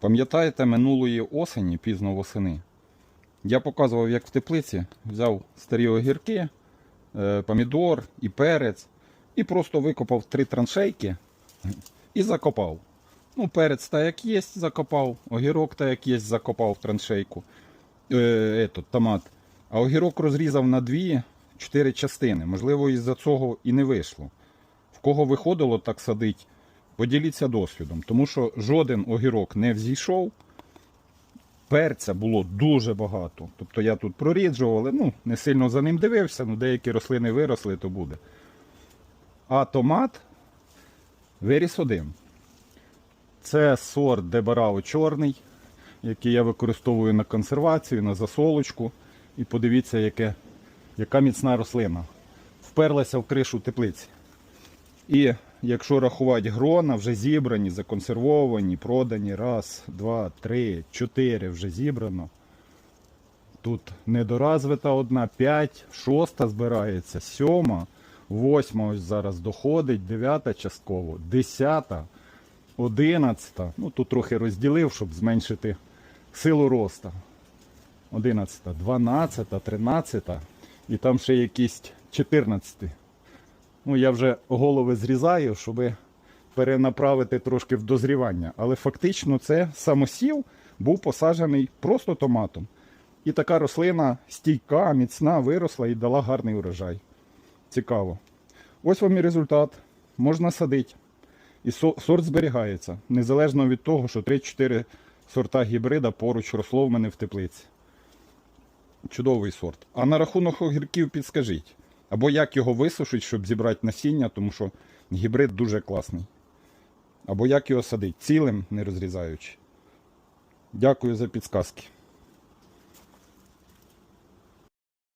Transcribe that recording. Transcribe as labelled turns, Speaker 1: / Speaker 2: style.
Speaker 1: Пам'ятаєте, минулої осені, пізно восени, я показував, як в теплиці взяв старі огірки, е, помідор і перець, і просто викопав три траншейки і закопав. Ну, перець та як є, закопав, огірок та як є, закопав в траншейку. Е, етот, томат. А огірок розрізав на дві, чотири частини. Можливо, із-за цього і не вийшло. В кого виходило так садить, поділіться досвідом, тому що жоден огірок не взійшов. Перця було дуже багато. Тобто я тут проріджував, але ну, не сильно за ним дивився, ну деякі рослини виросли, то буде. А томат виріс один. Це сорт Дебарао чорний, який я використовую на консервацію, на засолочку. І подивіться, яке, яка міцна рослина. Вперлася в кришу теплиці. І якщо рахувати грона, вже зібрані, законсервовані, продані. Раз, два, три, чотири вже зібрано. Тут недоразвита одна, п'ять, шоста збирається, сьома, восьма ось зараз доходить, дев'ята частково, десята, одинадцята. Ну тут трохи розділив, щоб зменшити силу роста. 11, 12, 13 і там ще якісь 14. Ну, я вже голови зрізаю, щоб перенаправити трошки в дозрівання. Але фактично це самосів був посаджений просто томатом. І така рослина стійка, міцна, виросла і дала гарний урожай. Цікаво. Ось вам і результат. Можна садити. І сорт зберігається, незалежно від того, що 3-4 сорта гібрида поруч росло в мене в теплиці. Чудовий сорт. А на рахунок огірків підскажіть. Або як його висушить, щоб зібрати насіння, тому що гібрид дуже класний. Або як його садить, цілим не розрізаючи. Дякую за підсказки.